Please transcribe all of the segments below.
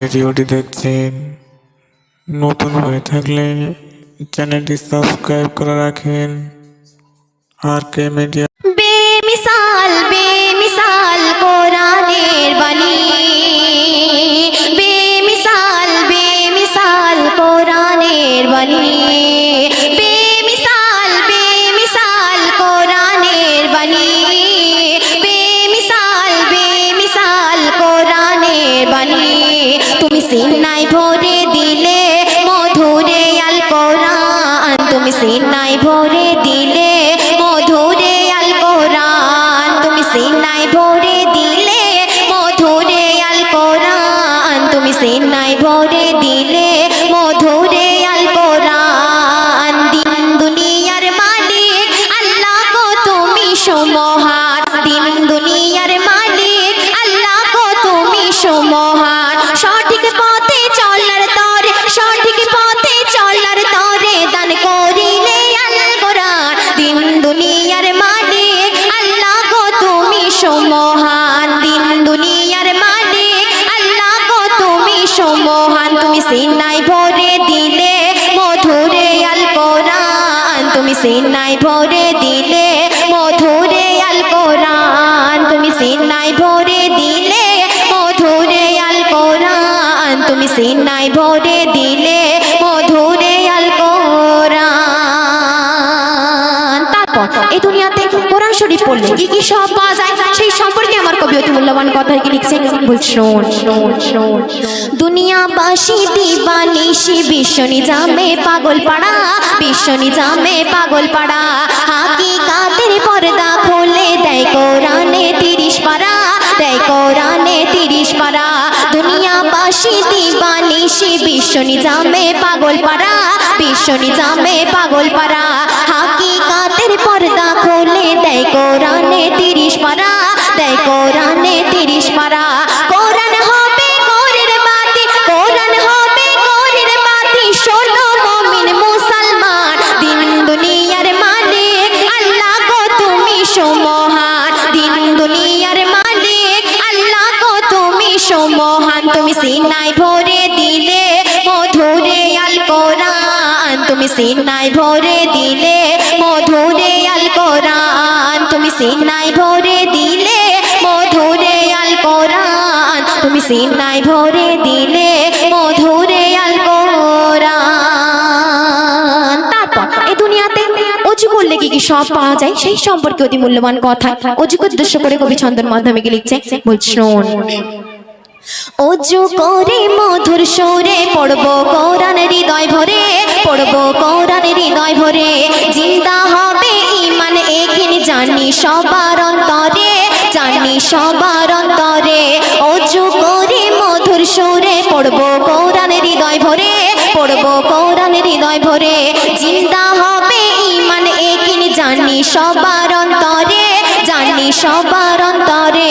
ভিডিওটি দেখছেন নতুন হয়ে থাকলে চ্যানেলটি সাবস্ক্রাইব করে রাখেন। আর কে মিডিয়া সিনাই ভরে দিলে মধুরে আল কোরআন। তুমি সিনাই ভরে দিলে মধুরে আল কোরআন। তুমি সিনাই ভরে দিলে মধুরে আল কোরআন। তুমি সিনাই ভরে দিলে মধুরে আল কোরআন। দিন দুনিয়ার মালিক, আল্লাহ গো তুমি সমহান। দিন দুনিয়ার মালিক, আল্লাহ গো তুমি সমহান। সিনাই ভরে দিলে মধুরে আল কোরআন। তুমি সিনাই ভরে দিলে মধুরে আল কোরআন। তুমি সিনাই ভরে দিলে মধুরে আল কোরআন। তারপর এই দুনিয়াতে কোরআন শরীফ পড়লে কি কি সব পাওয়া যায়? সেই সম্পর্কে আমার কবি অতি মূল্যবান কথা কি লিখছেন? বল শোন দুনিয়াবাসী দিবানিশি বিশ্ব নিজামে পাগল পাড়া, বিশ্ব নিজামে পাগল পাড়া। হাকি কাতের পর্দা খোলে দেয় কোরআনে তিরিশ পাড়া দেয় কোরআনে তিরিশ পাড়া দুনিয়া পারা। দিবানি দিবানিশি বিশ্ব নিজামে পাগল পাড়া, বিশ্ব নিজামে পাগল পাড়া। তুমি সিনাই ভরে দিলে মধুরে আল কোরআন। তুমি সিনাই ভরে দিলে মধুরে আল কোরআন। তুমি সিনাই ভরে দিলে মধুরে আল কোরআন। তুমি সিনাই ভরে দিলে মধুরে আল কোরআন। তারপর এই দুনিয়াতে অজু করলে কি কি সব পাওয়া যায়? সেই সম্পর্কে অতি মূল্যবান কথা। অজুকে উদ্দেশ্য করে কবি ছন্দর মাধ্যমে কি লিখছে বল শোন। অজু করে মধুর সুরে পড়ব কোরআন হৃদয় ভরে, পড়ব কোরআন হৃদয় ভরে। জিন্দা হবে ইমান এখানে জানি সবার অন্তরে, জানি সবার অন্তরে। অজু করে মধুর সুরে পড়ব কোরআন হৃদয় ভরে, পড়ব কোরআন হৃদয় ভরে। জিন্দা হবে ইমান এখানে জানি সবার অন্তরে, জানি সবার অন্তরে।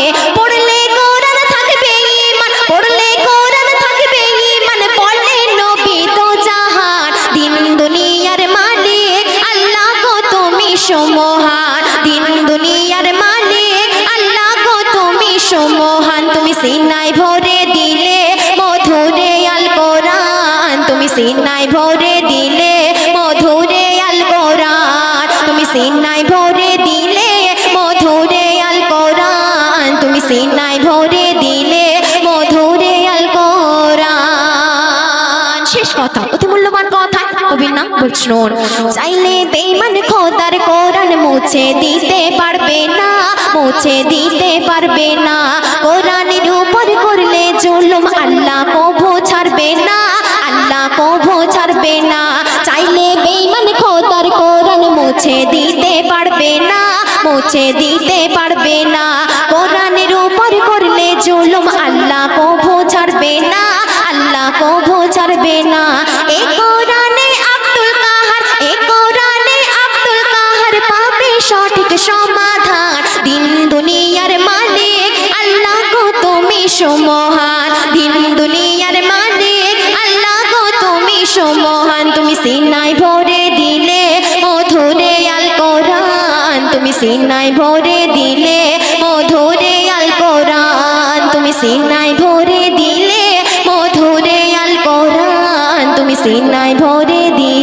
সিনাই ভরে দিলে মধুরে আল কোরআন। তুমি সিনাই ভরে দিলে মধুরে আল কোরআন। তুমি সিনাই ভরে দিলে মধুরে আল কোরআন। শেষ কথা, অতি মূল্যবান কথা, কবির নাম বল চাইলে বেঈমান খোদার কোরআন মুছে দিতে পারবে না, মুছে দিতে পারবে না। মুছে দিতে পারবে না, মুছে দিতে পারবে না। কোরআনের উপর করলে জুলুম আল্লাহ কভু ছাড়বে না, আল্লাহ কভু ছাড়বে না। এ কোরআনে আব্দুল কাহার, এ কোরআনে আব্দুল কাহার পাবে সঠিক সমাধান। দিন দুনিয়ার মালিক, আল্লাহ গো তুমি সমহান। দিন দুনিয়ার মালিক, আল্লাহ গো তুমি সমহান। তুমি সিনাই সিনাই ভরে দিলে মধুরে আল কোরআন। তুমি সিনাই ভরে দিলে মধুরে আল কোরআন। তুমি সিনাই ভরে দিলে